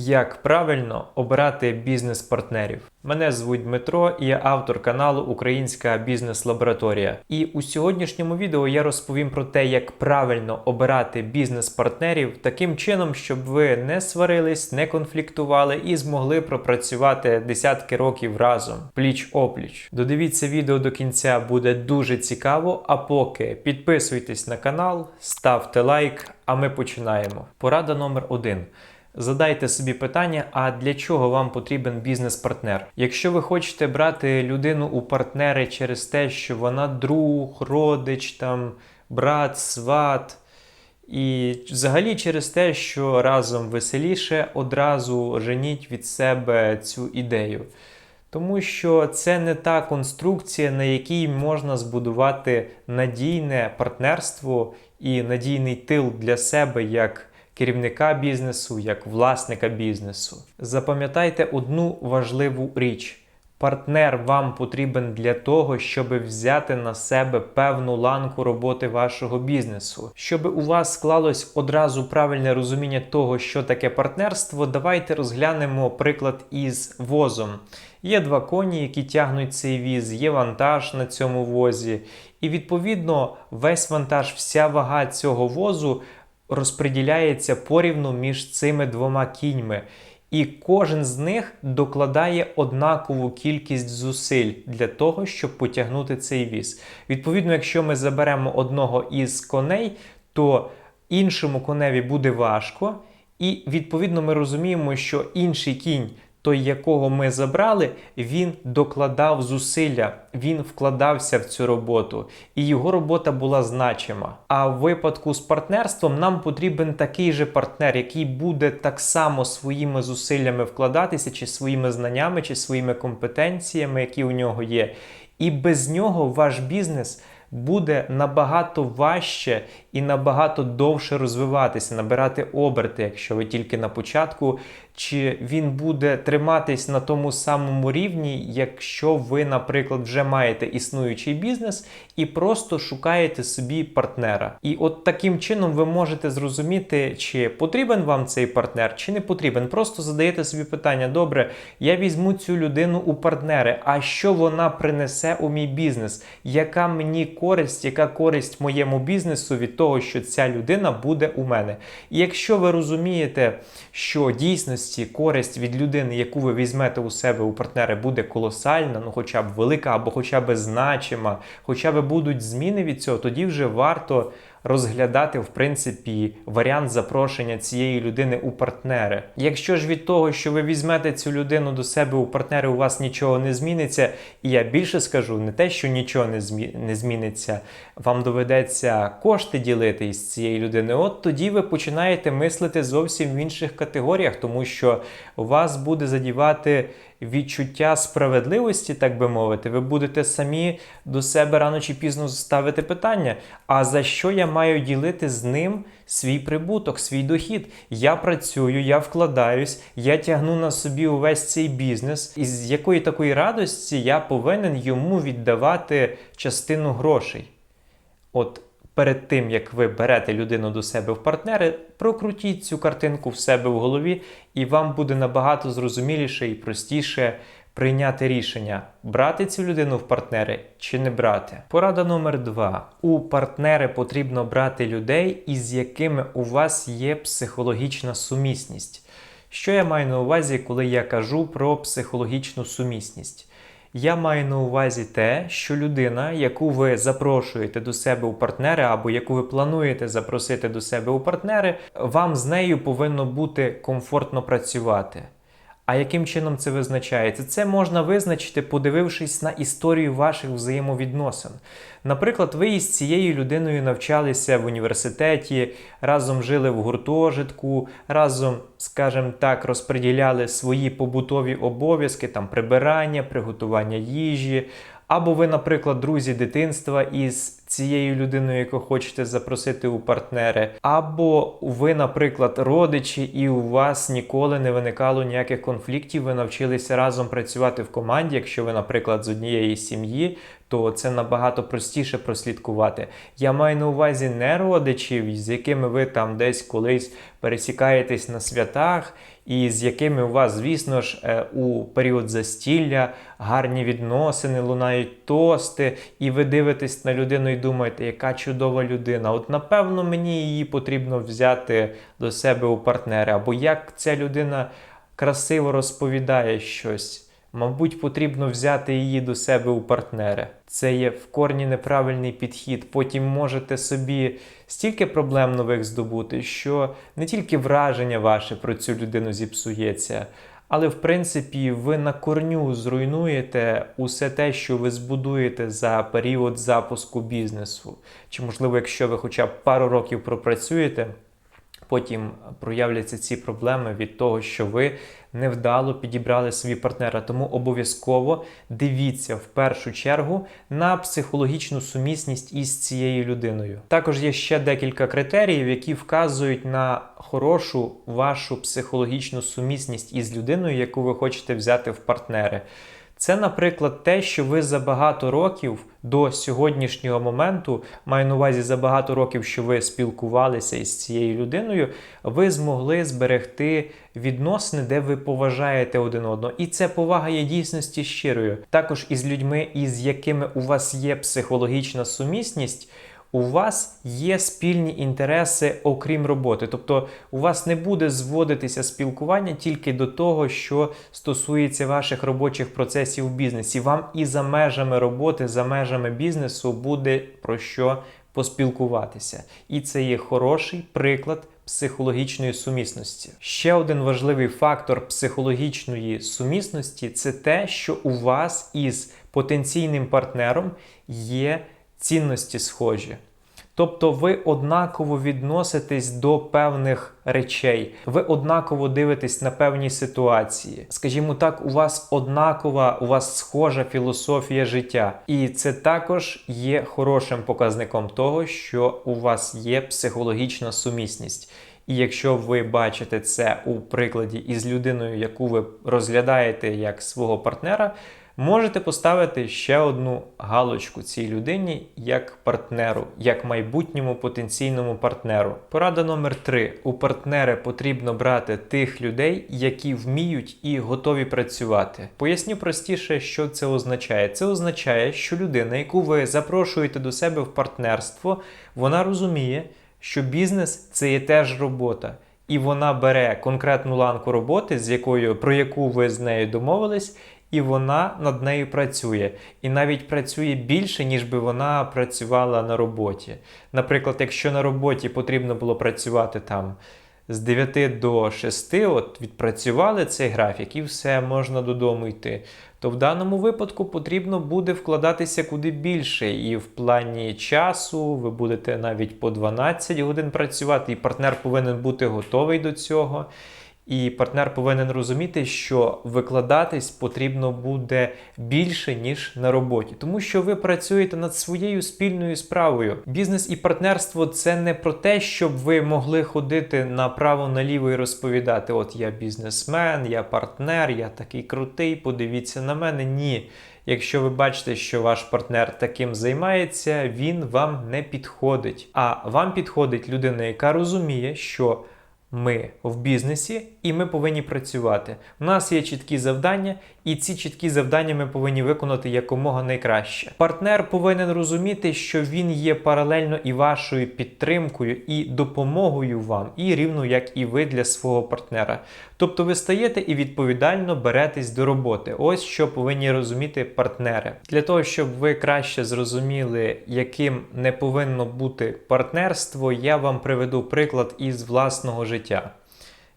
Як правильно обирати бізнес-партнерів? Мене звуть Дмитро, і я автор каналу Українська бізнес-лабораторія. І у сьогоднішньому відео я розповім про те, як правильно обирати бізнес-партнерів таким чином, щоб ви не сварились, не конфліктували і змогли пропрацювати десятки років разом, пліч опліч. Додивіться відео до кінця, буде дуже цікаво. А поки підписуйтесь на канал, ставте лайк, а ми починаємо. Порада номер один. Задайте собі питання, а для чого вам потрібен бізнес-партнер? Якщо ви хочете брати людину у партнери через те, що вона друг, родич, там, брат, сват, і взагалі через те, що разом веселіше, одразу женіть від себе цю ідею. Тому що це не та конструкція, на якій можна збудувати надійне партнерство і надійний тил для себе як керівника бізнесу, як власника бізнесу. Запам'ятайте одну важливу річ. Партнер вам потрібен для того, щоб взяти на себе певну ланку роботи вашого бізнесу. Щоб у вас склалось одразу правильне розуміння того, що таке партнерство, давайте розглянемо приклад із возом. Є два коні, які тягнуть цей віз, є вантаж на цьому возі, і відповідно весь вантаж, вся вага цього возу розподіляється порівну між цими двома кіньми. І кожен з них докладає однакову кількість зусиль для того, щоб потягнути цей віз. Відповідно, якщо ми заберемо одного із коней, то іншому коневі буде важко, і відповідно ми розуміємо, що інший кінь той, якого ми забрали, він докладав зусилля, він вкладався в цю роботу, і його робота була значима. А в випадку з партнерством нам потрібен такий же партнер, який буде так само своїми зусиллями вкладатися, чи своїми знаннями, чи своїми компетенціями, які у нього є. І без нього ваш бізнес буде набагато важче і набагато довше розвиватися, набирати оберти, якщо ви тільки на початку, чи він буде триматись на тому самому рівні, якщо ви, наприклад, вже маєте існуючий бізнес і просто шукаєте собі партнера. І от таким чином ви можете зрозуміти, чи потрібен вам цей партнер, чи не потрібен. Просто задаєте собі питання: добре, я візьму цю людину у партнери, а що вона принесе у мій бізнес? Яка мені користь, яка користь моєму бізнесу від того, що ця людина буде у мене? І якщо ви розумієте, що дійсності користь від людини, яку ви візьмете у себе у партнери, буде колосальна, ну хоча б велика, або хоча б значима, хоча б будуть зміни від цього, тоді вже варто розглядати в принципі варіант запрошення цієї людини у партнери. Якщо ж від того, що ви візьмете цю людину до себе у партнери, у вас нічого не зміниться, і я більше скажу, не те, що нічого не, змі... не зміниться, вам доведеться кошти ділити із цієї людини. От тоді ви починаєте мислити зовсім в інших категоріях, тому що вас буде задівати відчуття справедливості, так би мовити, ви будете самі до себе рано чи пізно ставити питання: а за що я маю ділити з ним свій прибуток, свій дохід? Я працюю, я вкладаюсь, я тягну на собі увесь цей бізнес, і з якої такої радості я повинен йому віддавати частину грошей. От перед тим, як ви берете людину до себе в партнери, прокрутіть цю картинку в себе в голові, і вам буде набагато зрозуміліше і простіше прийняти рішення, брати цю людину в партнери чи не брати. Порада номер два: у партнери потрібно брати людей, із якими у вас є психологічна сумісність. Що я маю на увазі, коли я кажу про психологічну сумісність? Я маю на увазі те, що людина, яку ви запрошуєте до себе у партнери, або яку ви плануєте запросити до себе у партнери, вам з нею повинно бути комфортно працювати. А яким чином це визначається? Це можна визначити, подивившись на історію ваших взаємовідносин. Наприклад, ви із цією людиною навчалися в університеті, разом жили в гуртожитку, разом, скажімо так, розподіляли свої побутові обов'язки, там прибирання, приготування їжі. Або ви, наприклад, друзі дитинства із цією людиною, яку хочете запросити у партнери, або ви, наприклад, родичі, і у вас ніколи не виникало ніяких конфліктів. Ви навчилися разом працювати в команді. Якщо ви, наприклад, з однієї сім'ї, то це набагато простіше прослідкувати. Я маю на увазі не родичів, з якими ви там десь колись пересікаєтесь на святах, і з якими у вас, звісно ж, е, у період застілля гарні відносини, лунають тости, і ви дивитесь на людину і думаєте, яка чудова людина. От напевно мені її потрібно взяти до себе у партнери, або як ця людина красиво розповідає щось. Мабуть, потрібно взяти її до себе у партнери. Це є в корні неправильний підхід. Потім можете собі стільки проблем нових здобути, що не тільки враження ваше про цю людину зіпсується, але в принципі ви на корню зруйнуєте усе те, що ви збудуєте за період запуску бізнесу. Чи, можливо, якщо ви хоча б пару років пропрацюєте. Потім проявляться ці проблеми від того, що ви невдало підібрали собі партнера. Тому обов'язково дивіться в першу чергу на психологічну сумісність із цією людиною. Також є ще декілька критеріїв, які вказують на хорошу вашу психологічну сумісність із людиною, яку ви хочете взяти в партнери. Це, наприклад, те, що ви за багато років до сьогоднішнього моменту, маю на увазі за багато років, що ви спілкувалися із цією людиною, ви змогли зберегти відносини, де ви поважаєте один одного. І ця повага є дійсності щирою. Також із людьми, із якими у вас є психологічна сумісність у вас є спільні інтереси, окрім роботи. Тобто у вас не буде зводитися спілкування тільки до того, що стосується ваших робочих процесів у бізнесі. Вам і за межами роботи, за межами бізнесу буде про що поспілкуватися. І це є хороший приклад. Психологічної сумісності. Ще один важливий фактор психологічної сумісності це те, що у вас із потенційним партнером є цінності схожі. Тобто ви однаково відноситесь до певних речей, ви однаково дивитесь на певні ситуації. Скажімо так, у вас однакова, у вас схожа філософія життя. І це також є хорошим показником того, що у вас є психологічна сумісність. І якщо ви бачите це у прикладі із людиною, яку ви розглядаєте як свого партнера, можете поставити ще одну галочку цій людині як партнеру, як майбутньому потенційному партнеру. Порада номер 3 у партнери потрібно брати тих людей, які вміють і готові працювати. Поясню простіше, що це означає. Це означає, що людина, яку ви запрошуєте до себе в партнерство, вона розуміє, що бізнес це є теж робота. І вона бере конкретну ланку роботи, з якою про яку ви з нею домовились, і вона над нею працює. І навіть працює більше, ніж би вона працювала на роботі. Наприклад, якщо на роботі потрібно було працювати там з 9 до 6, от відпрацювали цей графік і все, можна додому йти. То в даному випадку потрібно буде вкладатися куди більше. І в плані часу ви будете навіть по 12 годин працювати, і партнер повинен бути готовий до цього. І партнер повинен розуміти, що викладатись потрібно буде більше, ніж на роботі, тому що ви працюєте над своєю спільною справою. Бізнес і партнерство це не про те, щоб ви могли ходити направо-наліво і розповідати: От я бізнесмен, я партнер, я такий крутий, подивіться на мене. Ні. Якщо ви бачите, що ваш партнер таким займається, він вам не підходить. А вам підходить людина, яка розуміє, що ми в бізнесі і ми повинні працювати. У нас є чіткі завдання, і ці чіткі завдання ми повинні виконати якомога найкраще. Партнер повинен розуміти, що він є паралельно і вашою підтримкою, і допомогою вам, і рівно як і ви для свого партнера. Тобто ви стаєте і відповідально беретесь до роботи. Ось що повинні розуміти партнери. Для того, щоб ви краще зрозуміли, яким не повинно бути партнерство, я вам приведу приклад із власного життя.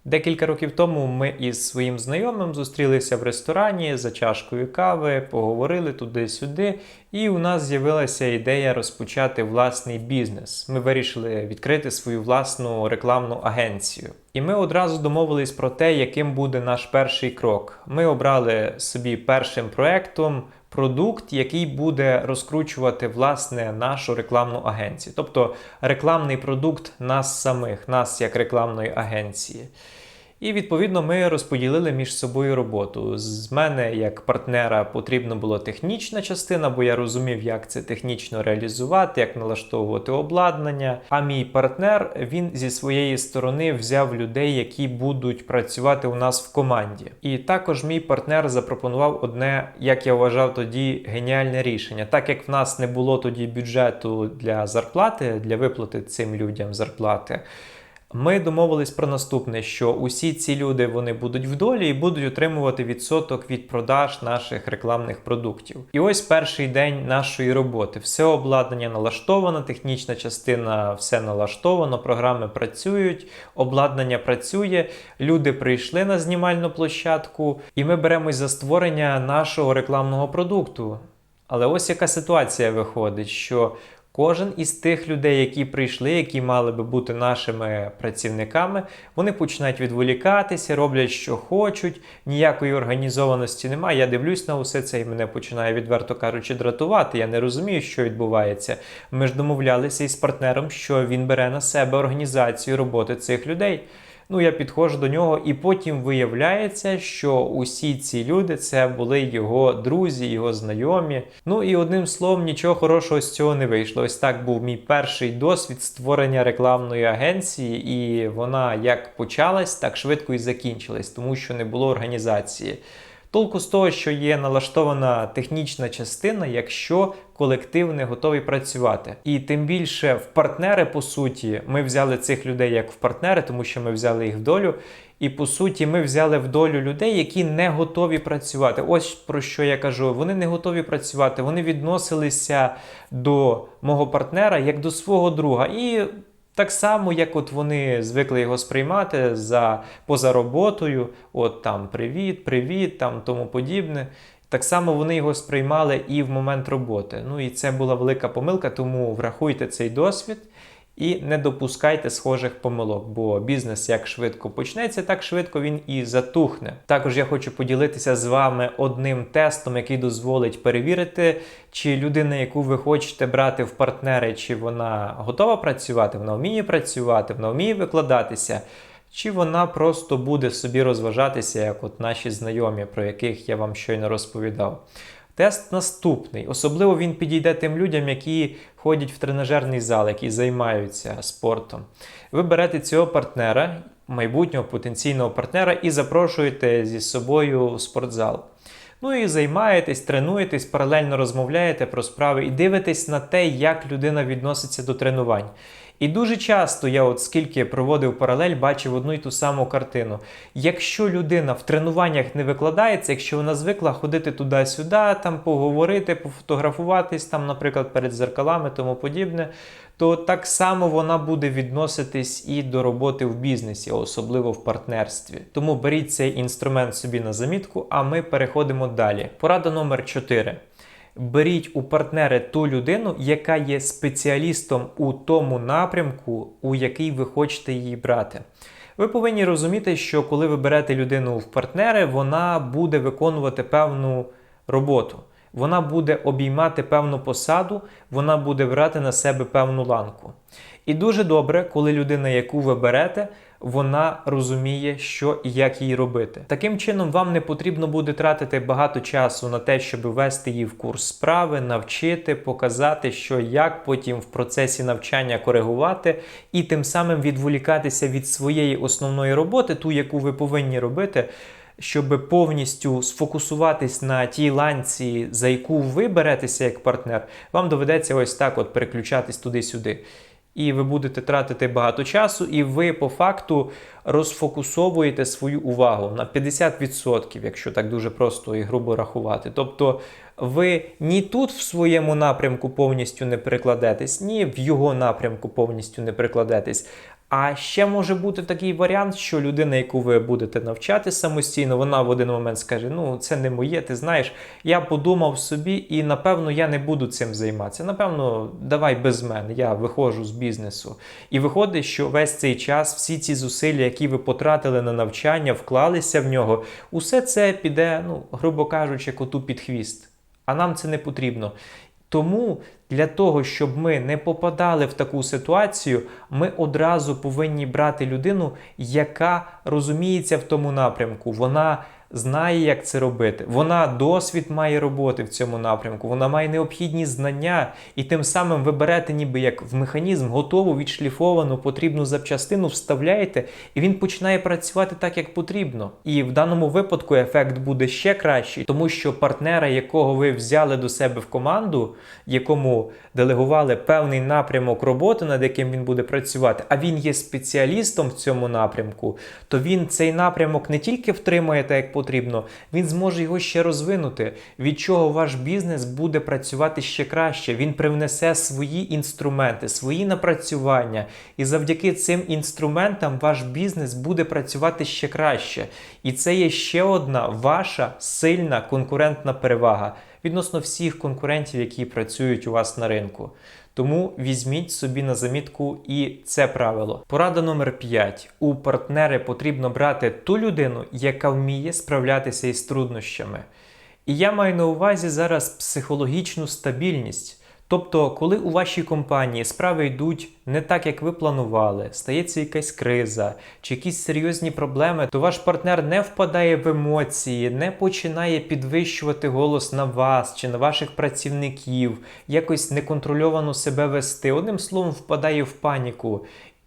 Декілька років тому ми із своїм знайомим зустрілися в ресторані за чашкою кави, поговорили туди-сюди, і у нас з'явилася ідея розпочати власний бізнес. Ми вирішили відкрити свою власну рекламну агенцію. І ми одразу домовились про те, яким буде наш перший крок. Ми обрали собі першим проектом продукт, який буде розкручувати власне нашу рекламну агенцію, тобто рекламний продукт нас самих, нас як рекламної агенції. І відповідно ми розподілили між собою роботу. З мене, як партнера, потрібна була технічна частина, бо я розумів, як це технічно реалізувати, як налаштовувати обладнання. А мій партнер він зі своєї сторони взяв людей, які будуть працювати у нас в команді. І також мій партнер запропонував одне, як я вважав тоді, геніальне рішення. Так як в нас не було тоді бюджету для зарплати, для виплати цим людям зарплати. Ми домовились про наступне: що усі ці люди вони будуть в долі і будуть отримувати відсоток від продаж наших рекламних продуктів. І ось перший день нашої роботи. Все обладнання налаштовано, технічна частина все налаштовано, програми працюють, обладнання працює. Люди прийшли на знімальну площадку, і ми беремось за створення нашого рекламного продукту. Але ось яка ситуація виходить, що Кожен із тих людей, які прийшли, які мали би бути нашими працівниками, вони починають відволікатися, роблять, що хочуть, ніякої організованості немає. Я дивлюсь на усе це і мене починає, відверто кажучи, дратувати. Я не розумію, що відбувається. Ми ж домовлялися із партнером, що він бере на себе організацію роботи цих людей. Ну, я підходжу до нього, і потім виявляється, що усі ці люди це були його друзі, його знайомі. Ну і одним словом, нічого хорошого з цього не вийшло. Ось так був мій перший досвід створення рекламної агенції, і вона як почалась, так швидко і закінчилась, тому що не було організації. Толку з того, що є налаштована технічна частина, якщо колектив не готовий працювати. І тим більше в партнери, по суті, ми взяли цих людей як в партнери, тому що ми взяли їх в долю. І по суті, ми взяли в долю людей, які не готові працювати. Ось про що я кажу: вони не готові працювати, вони відносилися до мого партнера як до свого друга. І так само, як от вони звикли його сприймати за поза роботою, от там привіт, привіт, там тому подібне. Так само вони його сприймали і в момент роботи. Ну і це була велика помилка, тому врахуйте цей досвід і не допускайте схожих помилок, бо бізнес як швидко почнеться, так швидко він і затухне. Також я хочу поділитися з вами одним тестом, який дозволить перевірити, чи людина, яку ви хочете брати в партнери, чи вона готова працювати, вона вміє працювати, вона вміє викладатися. Чи вона просто буде собі розважатися, як от наші знайомі, про яких я вам щойно розповідав. Тест наступний. Особливо він підійде тим людям, які ходять в тренажерний зал, які займаються спортом. Ви берете цього партнера, майбутнього потенційного партнера, і запрошуєте зі собою в спортзал. Ну і займаєтесь, тренуєтесь, паралельно розмовляєте про справи і дивитесь на те, як людина відноситься до тренувань. І дуже часто я, от скільки проводив паралель, бачив одну і ту саму картину. Якщо людина в тренуваннях не викладається, якщо вона звикла ходити туди-сюди, там поговорити, пофотографуватись, там, наприклад, перед зеркалами, тому подібне, то так само вона буде відноситись і до роботи в бізнесі, особливо в партнерстві. Тому беріть цей інструмент собі на замітку, а ми переходимо далі. Порада номер 4 беріть у партнери ту людину, яка є спеціалістом у тому напрямку, у який ви хочете її брати. Ви повинні розуміти, що коли ви берете людину в партнери, вона буде виконувати певну роботу. Вона буде обіймати певну посаду, вона буде брати на себе певну ланку. І дуже добре, коли людина, яку ви берете, вона розуміє, що і як її робити. Таким чином, вам не потрібно буде тратити багато часу на те, щоб ввести її в курс справи, навчити, показати, що як потім в процесі навчання коригувати, і тим самим відволікатися від своєї основної роботи, ту, яку ви повинні робити. Щоб повністю сфокусуватись на тій ланці, за яку ви беретеся як партнер, вам доведеться ось так от переключатись туди-сюди і ви будете тратити багато часу, і ви по факту розфокусовуєте свою увагу на 50%, якщо так дуже просто і грубо рахувати. Тобто ви ні тут в своєму напрямку повністю не прикладетесь, ні в його напрямку повністю не прикладетесь. А ще може бути такий варіант, що людина, яку ви будете навчати самостійно, вона в один момент скаже: Ну, це не моє, ти знаєш, я подумав собі, і напевно я не буду цим займатися. Напевно, давай без мене, я виходжу з бізнесу. І виходить, що весь цей час, всі ці зусилля, які ви потратили на навчання, вклалися в нього, усе це піде, ну, грубо кажучи, коту під хвіст. А нам це не потрібно. Тому для того, щоб ми не попадали в таку ситуацію, ми одразу повинні брати людину, яка розуміється в тому напрямку. Вона знає, як це робити. Вона досвід має роботи в цьому напрямку, вона має необхідні знання, і тим самим ви берете, ніби як в механізм, готову, відшліфовану, потрібну запчастину, вставляєте, і він починає працювати так, як потрібно. І в даному випадку ефект буде ще кращий, тому що партнера, якого ви взяли до себе в команду, якому делегували певний напрямок роботи, над яким він буде працювати, а він є спеціалістом в цьому напрямку, то він цей напрямок не тільки втримує так, як потрібно, він зможе його ще розвинути, від чого ваш бізнес буде працювати ще краще. Він привнесе свої інструменти, свої напрацювання, і завдяки цим інструментам ваш бізнес буде працювати ще краще. І це є ще одна ваша сильна конкурентна перевага відносно всіх конкурентів, які працюють у вас на ринку. Тому візьміть собі на замітку і це правило. Порада номер 5. У партнери потрібно брати ту людину, яка вміє справлятися із труднощами. І я маю на увазі зараз психологічну стабільність. Тобто, коли у вашій компанії справи йдуть не так, як ви планували, стається якась криза чи якісь серйозні проблеми, то ваш партнер не впадає в емоції, не починає підвищувати голос на вас чи на ваших працівників, якось неконтрольовано себе вести. Одним словом, впадає в паніку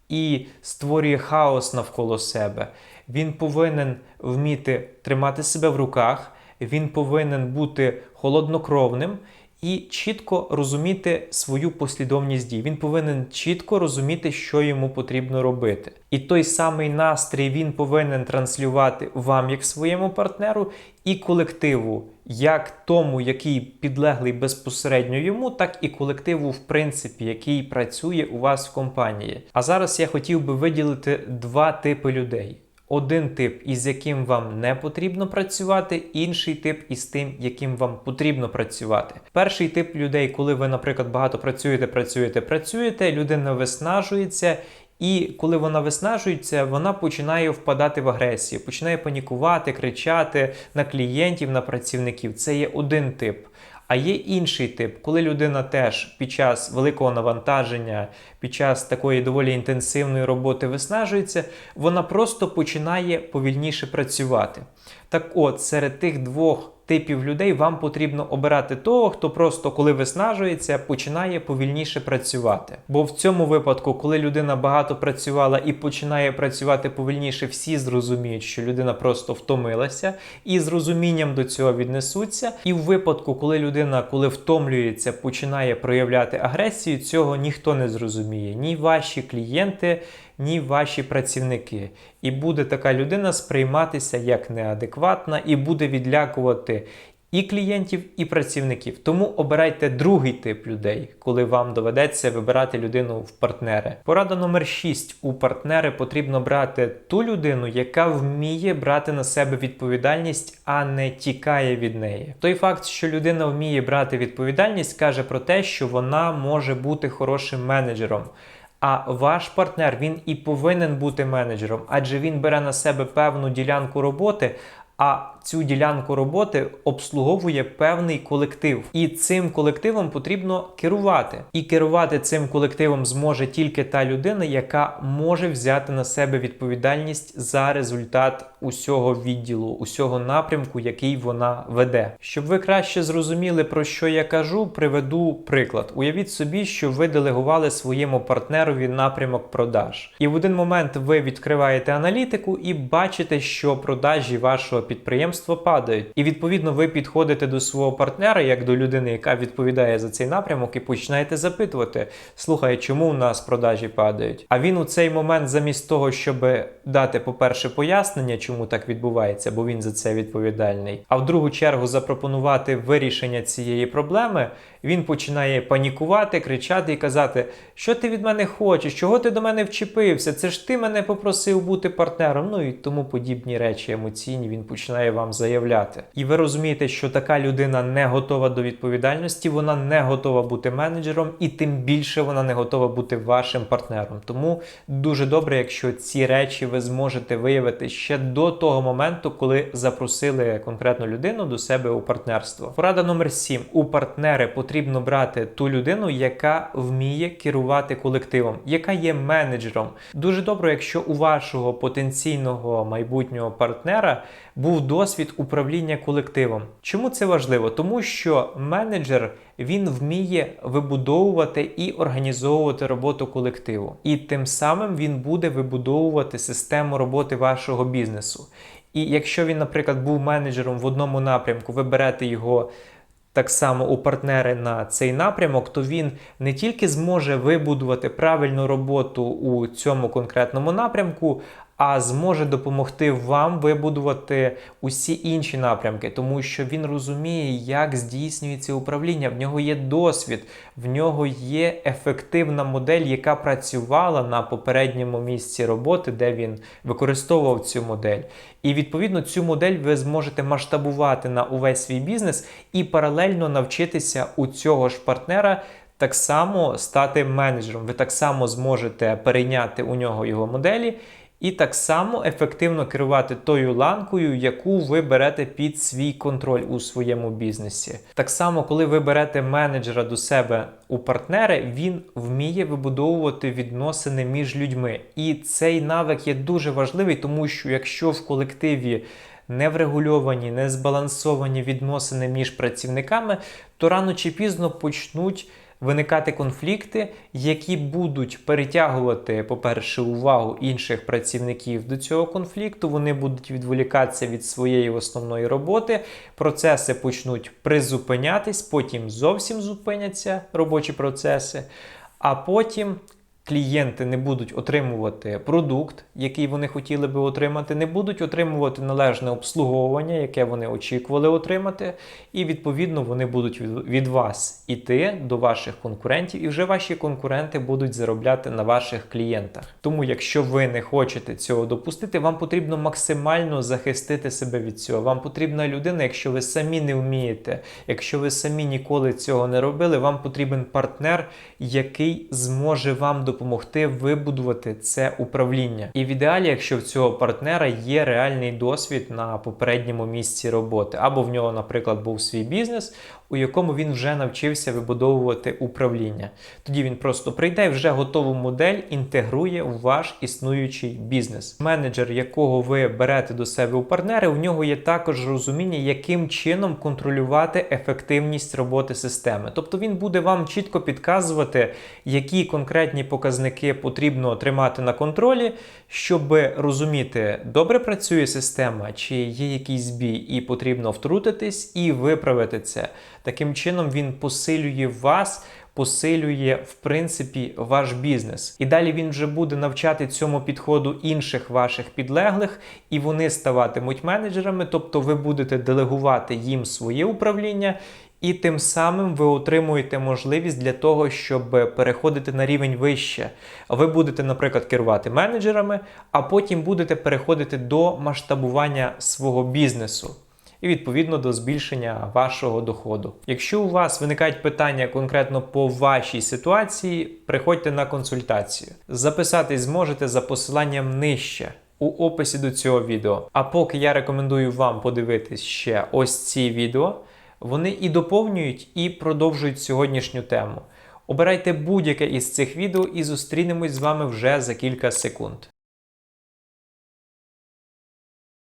і створює хаос навколо себе. Він повинен вміти тримати себе в руках, він повинен бути холоднокровним і чітко розуміти свою послідовність дій. Він повинен чітко розуміти, що йому потрібно робити. І той самий настрій він повинен транслювати вам, як своєму партнеру, і колективу, як тому, який підлеглий безпосередньо йому, так і колективу, в принципі, який працює у вас в компанії. А зараз я хотів би виділити два типи людей. Один тип, із яким вам не потрібно працювати, інший тип із тим, яким вам потрібно працювати. Перший тип людей, коли ви, наприклад, багато працюєте, працюєте, працюєте, людина виснажується. І коли вона виснажується, вона починає впадати в агресію, починає панікувати, кричати на клієнтів, на працівників. Це є один тип. А є інший тип, коли людина теж під час великого навантаження, під час такої доволі інтенсивної роботи виснажується, вона просто починає повільніше працювати. Так от, серед тих двох типів людей вам потрібно обирати того, хто просто, коли виснажується, починає повільніше працювати. Бо в цьому випадку, коли людина багато працювала і починає працювати повільніше, всі зрозуміють, що людина просто втомилася, і з розумінням до цього віднесуться. І в випадку, коли людина, коли втомлюється, починає проявляти агресію, цього ніхто не зрозуміє. Ні ваші клієнти, ні ваші працівники. І буде така людина сприйматися як неадекватна і буде відлякувати і клієнтів, і працівників. Тому обирайте другий тип людей, коли вам доведеться вибирати людину в партнери. Порада номер 6. У партнери потрібно брати ту людину, яка вміє брати на себе відповідальність, а не тікає від неї. Той факт, що людина вміє брати відповідальність, каже про те, що вона може бути хорошим менеджером. А ваш партнер він і повинен бути менеджером, адже він бере на себе певну ділянку роботи. А цю ділянку роботи обслуговує певний колектив, і цим колективом потрібно керувати. І керувати цим колективом зможе тільки та людина, яка може взяти на себе відповідальність за результат усього відділу, усього напрямку, який вона веде. Щоб ви краще зрозуміли, про що я кажу, приведу приклад. Уявіть собі, що ви делегували своєму партнерові напрямок продаж, і в один момент ви відкриваєте аналітику і бачите, що продажі вашого підприємства падають. І відповідно ви підходите до свого партнера, як до людини, яка відповідає за цей напрямок, і починаєте запитувати: слухай, чому у нас продажі падають? А він у цей момент, замість того, щоб дати, по-перше, пояснення, чому так відбувається, бо він за це відповідальний. А в другу чергу запропонувати вирішення цієї проблеми, він починає панікувати, кричати і казати, що ти від мене хочеш, чого ти до мене вчепився? Це ж ти мене попросив бути партнером. Ну і тому подібні речі емоційні він починає вам заявляти. І ви розумієте, що така людина не готова до відповідальності, вона не готова бути менеджером, і тим більше вона не готова бути вашим партнером. Тому дуже добре, якщо ці речі ви зможете виявити ще до того моменту, коли запросили конкретну людину до себе у партнерство. Порада номер 7. у партнери потрібно брати ту людину, яка вміє керувати колективом, яка є менеджером. Дуже добре, якщо у вашого потенційного майбутнього партнера був досвід управління колективом. Чому це важливо? Тому що менеджер він вміє вибудовувати і організовувати роботу колективу, і тим самим він буде вибудовувати систему роботи вашого бізнесу. І якщо він, наприклад, був менеджером в одному напрямку, ви берете його так само у партнери на цей напрямок, то він не тільки зможе вибудувати правильну роботу у цьому конкретному напрямку, а зможе допомогти вам вибудувати усі інші напрямки, тому що він розуміє, як здійснюється управління. В нього є досвід, в нього є ефективна модель, яка працювала на попередньому місці роботи, де він використовував цю модель. І відповідно цю модель ви зможете масштабувати на увесь свій бізнес і паралельно навчитися у цього ж партнера. Так само стати менеджером. Ви так само зможете перейняти у нього його моделі і так само ефективно керувати тою ланкою, яку ви берете під свій контроль у своєму бізнесі. Так само, коли ви берете менеджера до себе у партнери, він вміє вибудовувати відносини між людьми. І цей навик є дуже важливий, тому що якщо в колективі не врегульовані, не збалансовані відносини між працівниками, то рано чи пізно почнуть виникати конфлікти, які будуть перетягувати, по-перше, увагу інших працівників до цього конфлікту. Вони будуть відволікатися від своєї основної роботи, процеси почнуть призупинятись, потім зовсім зупиняться робочі процеси, а потім. Клієнти не будуть отримувати продукт, який вони хотіли би отримати, не будуть отримувати належне обслуговування, яке вони очікували отримати, і відповідно вони будуть від, вас іти до ваших конкурентів, і вже ваші конкуренти будуть заробляти на ваших клієнтах. Тому, якщо ви не хочете цього допустити, вам потрібно максимально захистити себе від цього. Вам потрібна людина, якщо ви самі не вмієте, якщо ви самі ніколи цього не робили, вам потрібен партнер, який зможе вам допомогти допомогти вибудувати це управління. І в ідеалі, якщо в цього партнера є реальний досвід на попередньому місці роботи, або в нього, наприклад, був свій бізнес, у якому він вже навчився вибудовувати управління. Тоді він просто прийде і вже готову модель інтегрує в ваш існуючий бізнес. Менеджер, якого ви берете до себе у партнери, у нього є також розуміння, яким чином контролювати ефективність роботи системи. Тобто він буде вам чітко підказувати, які конкретні показники потрібно тримати на контролі, щоб розуміти, добре працює система, чи є якийсь збій, і потрібно втрутитись і виправити це. Таким чином він посилює вас. Посилює, в принципі, ваш бізнес. І далі він вже буде навчати цьому підходу інших ваших підлеглих, і вони ставатимуть менеджерами, тобто ви будете делегувати їм своє управління, і тим самим ви отримуєте можливість для того, щоб переходити на рівень вище. Ви будете, наприклад, керувати менеджерами, а потім будете переходити до масштабування свого бізнесу і відповідно до збільшення вашого доходу. Якщо у вас виникають питання конкретно по вашій ситуації, приходьте на консультацію. Записатись зможете за посиланням нижче. У описі до цього відео. А поки я рекомендую вам подивитись ще ось ці відео, вони і доповнюють, і продовжують сьогоднішню тему. Обирайте будь-яке із цих відео і зустрінемось з вами вже за кілька секунд.